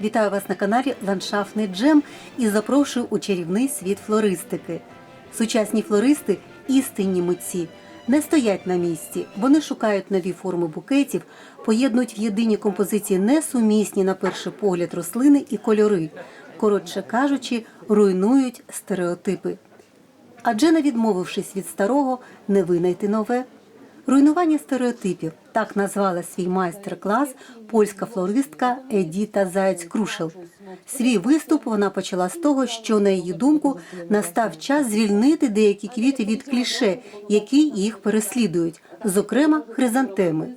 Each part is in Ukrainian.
Вітаю вас на каналі Ландшафтний Джем і запрошую у чарівний світ флористики. Сучасні флористи істинні митці. Не стоять на місці, вони шукають нові форми букетів, поєднують в єдині композиції несумісні на перший погляд рослини і кольори. Коротше кажучи, руйнують стереотипи. Адже не відмовившись від старого, не винайти нове. Руйнування стереотипів так назвала свій майстер-клас польська флористка Едіта Заяць Крушел. Свій виступ вона почала з того, що на її думку настав час звільнити деякі квіти від кліше, які їх переслідують, зокрема хризантеми.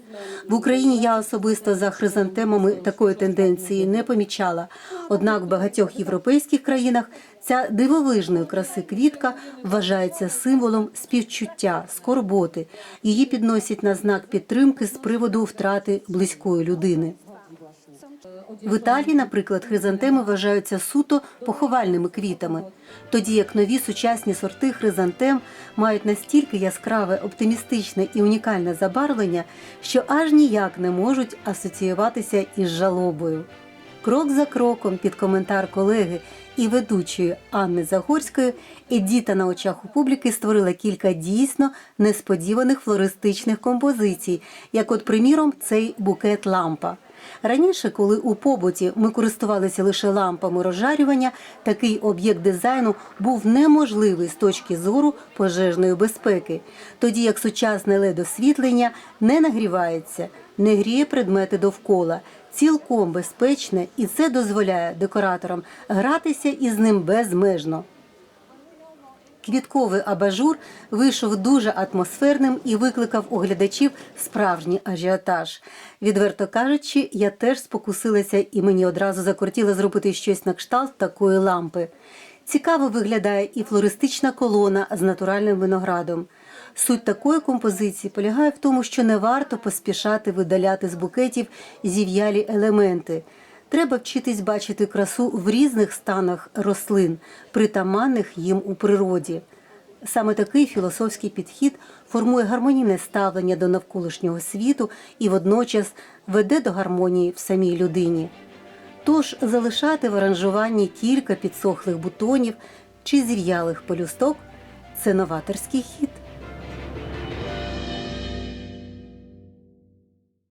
В Україні я особисто за хризантемами такої тенденції не помічала. Однак в багатьох європейських країнах ця дивовижної краси квітка вважається символом співчуття, скорботи. Її підносять на знак підтримки з приводу втрати близької людини. В Італії, наприклад, хризантеми вважаються суто поховальними квітами, тоді як нові сучасні сорти хризантем мають настільки яскраве, оптимістичне і унікальне забарвлення, що аж ніяк не можуть асоціюватися із жалобою. Крок за кроком під коментар колеги і ведучої Анни Загорської Едіта на очах у публіки створила кілька дійсно несподіваних флористичних композицій, як, от, приміром, цей букет лампа. Раніше, коли у побуті ми користувалися лише лампами розжарювання, такий об'єкт дизайну був неможливий з точки зору пожежної безпеки, тоді як сучасне ледосвітлення не нагрівається, не гріє предмети довкола, цілком безпечне, і це дозволяє декораторам гратися із ним безмежно. Квітковий абажур вийшов дуже атмосферним і викликав у глядачів справжній ажіотаж. Відверто кажучи, я теж спокусилася і мені одразу закортіло зробити щось на кшталт такої лампи. Цікаво виглядає і флористична колона з натуральним виноградом. Суть такої композиції полягає в тому, що не варто поспішати видаляти з букетів зів'ялі елементи. Треба вчитись бачити красу в різних станах рослин, притаманних їм у природі. Саме такий філософський підхід формує гармонійне ставлення до навколишнього світу і водночас веде до гармонії в самій людині. Тож залишати в аранжуванні кілька підсохлих бутонів чи зів'ялих пелюсток це новаторський хід.